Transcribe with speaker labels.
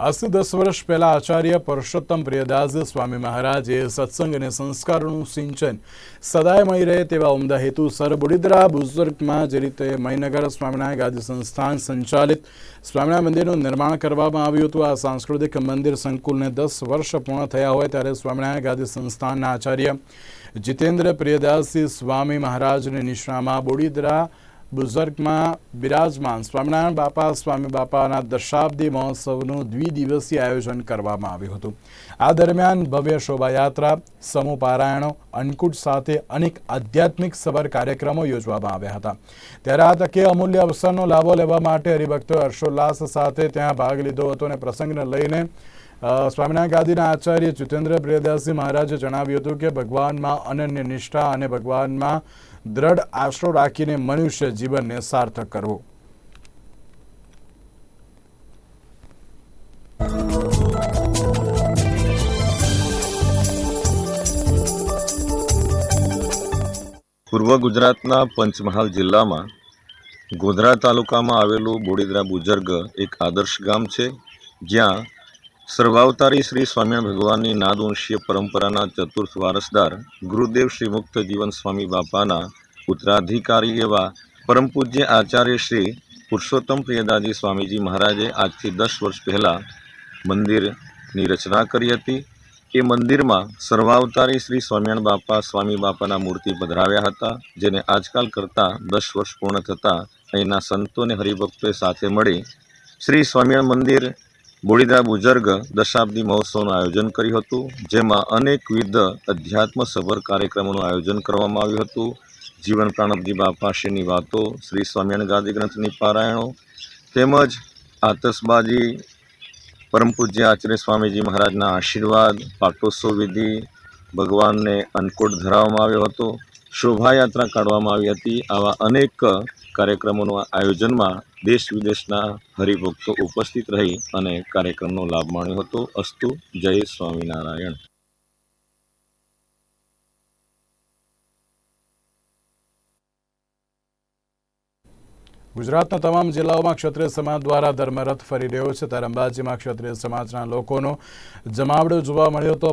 Speaker 1: આજથી દસ વર્ષ પહેલા આચાર્ય પરષોત્તમ પ્રિયદાસ સ્વામી મહારાજે સત્સંગ અને સંસ્કારોનું સિંચન સદાય મળી રહે તેવા ઉમદા હેતુસર બુડિદ્રા બુઝુર્ગમાં જે રીતે મહીનગર સ્વામિનારાયણ ગાદી સંસ્થાન સંચાલિત સ્વામિનારાયણ મંદિરનું નિર્માણ કરવામાં આવ્યું હતું. આ સાંસ્કૃતિક મંદિર સંકુલને દસ વર્ષ પૂર્ણ થયા હોય ત્યારે સ્વામિનારાયણ ગાદી સંસ્થાનના આચાર્ય જીતેન્દ્ર પ્રિયદાસજી સ્વામી મહારાજની નિશ્રામાં બોડીદરા બુઝર્ગમાં બિરાજમાન સ્વામિનારાયણ બાપા, સ્વામી બાપાના દશાબ્દી મહોત્સવનું દ્વિદિવસીય આયોજન કરવામાં આવ્યું હતું. આ દરમિયાન ભવ્ય શોભાયાત્રા, સમૂહ પારાયણો, અન્નકૂટ સાથે અનેક આધ્યાત્મિક સભર કાર્યક્રમો યોજવામાં આવ્યા હતા. ત્યારે આ તકે અમૂલ્ય અવસરનો લાભો લેવા માટે હરિભક્તોએ હર્ષોલ્લાસ સાથે ત્યાં ભાગ લીધો હતો અને પ્રસંગને લઈને સ્વામિનારાયણ ગાદીના આચાર્ય જીતેન્દ્ર પ્રિયદાસજી મહારાજે જણાવ્યું હતું કે ભગવાનમાં અનન્ય નિષ્ઠા અને ભગવાનમાં દ્રઢ આશરો રાખીને મનુષ્ય જીવનને સાર્થક કરવું.
Speaker 2: પૂર્વ ગુજરાતના પંચમહાલ જિલ્લામાં ગોધરા તાલુકામાં આવેલું બોડીદરા બુજર્ગ એક આદર્શ ગામ છે. જ્યાં સર્વાવતારી શ્રી સ્વામિનારાયણ ભગવાનની નાદવંશીય પરંપરાના ચતુર્થ વારસદાર ગુરુદેવ શ્રી મુક્ત જીવન સ્વામી બાપાના ઉત્તરાધિકારી એવા પરમ પૂજ્ય આચાર્ય શ્રી પુરુષોત્તમ પ્રિયદાજી સ્વામીજી મહારાજે આજથી દસ વર્ષ પહેલાં મંદિરની રચના કરી હતી. એ મંદિરમાં સર્વાવતારી શ્રી સ્વામિનારાયણ બાપા, સ્વામી બાપાના મૂર્તિ પધરાવ્યા હતા, જેને આજકાલ કરતાં દસ વર્ષ પૂર્ણ થતાં અહીંના સંતો અને હરિભક્તોએ સાથે મળી શ્રી સ્વામિનારાયણ મંદિર બોડીદરા બુજર્ગ દશાબ્દી મહોત્સવનું આયોજન કર્યું હતું, જેમાં અનેકવિધ અધ્યાત્મ સભર કાર્યક્રમોનું આયોજન કરવામાં આવ્યું હતું. જીવન પ્રાણબજી બાપાશ્રીની વાતો શ્રી સ્વામિનારાયણ ગાદી ગ્રંથની પારાયણો તેમજ આતશબાજી, પરમ પૂજ્ય આચાર્ય સ્વામીજી મહારાજના આશીર્વાદ, પાટોત્સવ વિધિ ભગવાનને અન્નકૂટ ધરાવવામાં આવ્યો હતો. શોભાયાત્રા કાઢવામાં આવી હતી. આવા અનેક કાર્યક્રમોના આયોજનમાં દેશ વિદેશના હરિભક્તો ઉપસ્થિત રહી અને કાર્યક્રમનો લાભ માણ્યો હતો. અસ્તુ, જય સ્વામિનારાયણ.
Speaker 1: ગુજરાતના તમામ જિલ્લાઓમાં ક્ષત્રિય સમાજ દ્વારા ધર્મરથ ફરી રહ્યો છે. ત્યારે અંબાજીમાં ક્ષત્રિય સમાજના લોકોનો જમાવડો જોવા મળ્યો હતો.